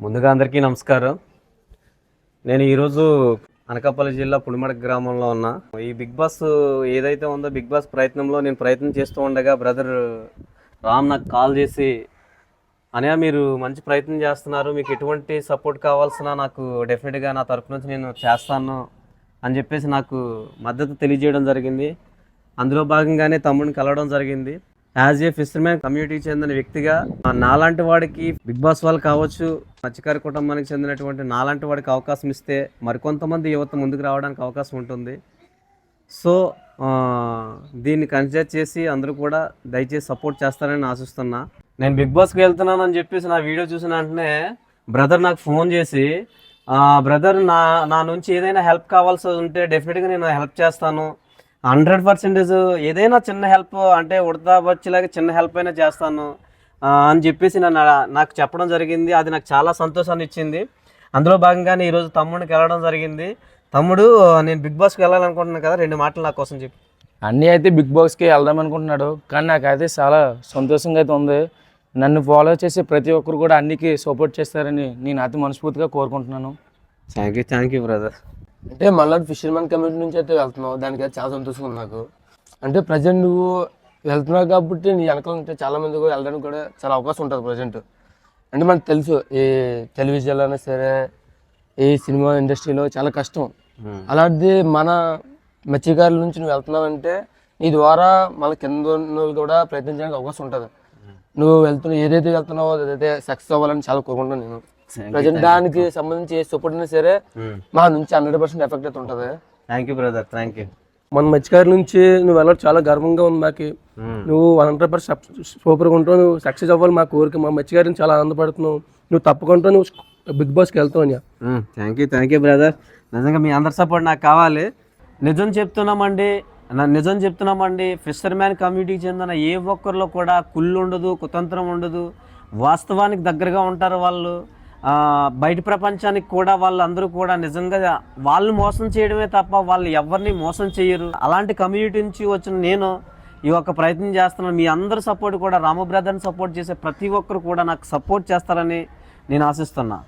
ముందుగా అందరికీ నమస్కారం. నేను ఈరోజు అనకాపల్లి జిల్లా పుడిమడక గ్రామంలో ఉన్నా. ఈ బిగ్ బాస్ ఏదైతే ఉందో బిగ్ బాస్ ప్రయత్నంలో నేను ప్రయత్నం చేస్తూ ఉండగా బ్రదర్ రామ్ నాకు కాల్ చేసి అనే మీరు మంచి ప్రయత్నం చేస్తున్నారు. మీకు ఎటువంటి సపోర్ట్ కావాల్సిన నాకు డెఫినెట్గా నా తరపు నుంచి నేను చేస్తాను అని చెప్పేసి నాకు మద్దతు తెలియజేయడం జరిగింది. అందులో భాగంగానే తమ్ముడిని కలవడం జరిగింది. యాజ్ ఏ ఫిషర్మ్యాన్ కమ్యూనిటీకి చెందిన వ్యక్తిగా నాలాంటి వాడికి బిగ్ బాస్ వాళ్ళు కావచ్చు మత్స్యకార కుటుంబానికి చెందినటువంటి నాలాంటి వాడికి అవకాశం ఇస్తే మరికొంతమంది యువత ముందుకు రావడానికి అవకాశం ఉంటుంది. సో దీన్ని కన్సిడర్ చేసి అందరూ కూడా దయచేసి సపోర్ట్ చేస్తారని ఆశిస్తున్నా. నేను బిగ్ బాస్కి వెళ్తున్నాను అని చెప్పేసి నా వీడియో చూసిన వెంటనే బ్రదర్ నాకు ఫోన్ చేసి బ్రదర్ నా నా నుంచి ఏదైనా హెల్ప్ కావాల్సి ఉంటే డెఫినెట్గా నేను హెల్ప్ చేస్తాను. హండ్రెడ్ పర్సెంటేజ్ ఏదైనా చిన్న హెల్ప్ అంటే ఉడతా వచ్చేలాగా చిన్న హెల్ప్ అయినా చేస్తాను. అని చెప్పేసి నన్ను నాకు చెప్పడం జరిగింది. అది నాకు చాలా సంతోషాన్ని ఇచ్చింది. అందులో భాగంగానే ఈరోజు తమ్ముడికి వెళ్ళడం జరిగింది. తమ్ముడు నేను బిగ్ బాస్కి వెళ్ళాలనుకుంటున్నాను కదా రెండు మాటలు నా కోసం చెప్పు. అన్నీ అయితే బిగ్ బాస్కి వెళ్దాం అనుకుంటున్నాడు. కానీ నాకైతే చాలా సంతోషంగా అయితే ఉంది. నన్ను ఫాలో చేసే ప్రతి ఒక్కరు కూడా అన్నికి సపోర్ట్ చేస్తారని నేను అతి మనస్ఫూర్తిగా కోరుకుంటున్నాను. Thank you thank you brother అంటే మళ్ళీ ఫిషర్మెన్ కమ్యూనిటీ నుంచి అయితే వెళ్తున్నావు. దానికి అయితే చాలా సంతోషంగా ఉంది నాకు. అంటే ప్రజెంట్ నువ్వు వెళ్తున్నావు కాబట్టి నీ వెనకాల ఉంటే చాలా మంది కూడా వెళ్ళడానికి కూడా చాలా అవకాశం ఉంటుంది ప్రజెంట్ అంటే మనకు తెలుసు ఈ టెలివిజన్లో అయినా సరే ఈ సినిమా ఇండస్ట్రీలో చాలా కష్టం. అలాంటిది మన మత్స్యకారుల నుంచి నువ్వు వెళ్తున్నావంటే నీ ద్వారా మన కింద కూడా ప్రయత్నించడానికి అవకాశం ఉంటుంది. నువ్వు వెళ్తున్నావు ఏదైతే వెళ్తున్నావో అదైతే సక్సెస్ అవ్వాలని చాలా కోరుకుంటున్నాను నేను. ప్రజెంట్ దానికి సంబంధించి ఏ సపోర్ట్ అయినా సరే మా నుంచి హండ్రెడ్ పర్సెంట్ ఎఫెక్ట్ అయితే ఉంటుంది. Thank you brother thank you మన మత్స్యకారుల నుంచి నువ్వు వెళ్ళడం చాలా గర్వంగా ఉంది మాకు. నువ్వు వన్ హండ్రెడ్ పర్సెంట్ సూపర్గా ఉంటావు నువ్వు సక్సెస్ అవ్వాలి మా కోరిక మా మత్స్యకారిని చాలా ఆనందపడుతున్నావు. నువ్వు తప్పకుండా నువ్వు బిగ్ బాస్కి వెళ్తావు thank you thank you brother. నిజంగా మీ అందరి సపోర్ట్ నాకు కావాలి. నిజం చెప్తున్నామండి నా- నిజం చెప్తున్నామండి ఫిషర్ మ్యాన్ కమ్యూనిటీకి చెందిన ఏ ఒక్కరిలో కూడా కుళ్ళు ఉండదు కుతంత్రం ఉండదు. వాస్తవానికి దగ్గరగా ఉంటారు వాళ్ళు. బయట ప్రపంచానికి కూడా వాళ్ళందరూ కూడా నిజంగా వాళ్ళు మోసం చేయడమే తప్ప వాళ్ళు ఎవరిని మోసం చేయరు. అలాంటి కమ్యూనిటీ నుంచి వచ్చిన నేను ఈ యొక్క ప్రయత్నం చేస్తున్నాను మీ అందరి సపోర్ట్ కూడా రామ బ్రదర్ని సపోర్ట్ చేసే ప్రతి ఒక్కరు కూడా నాకు సపోర్ట్ చేస్తారని నేను ఆశిస్తున్నా.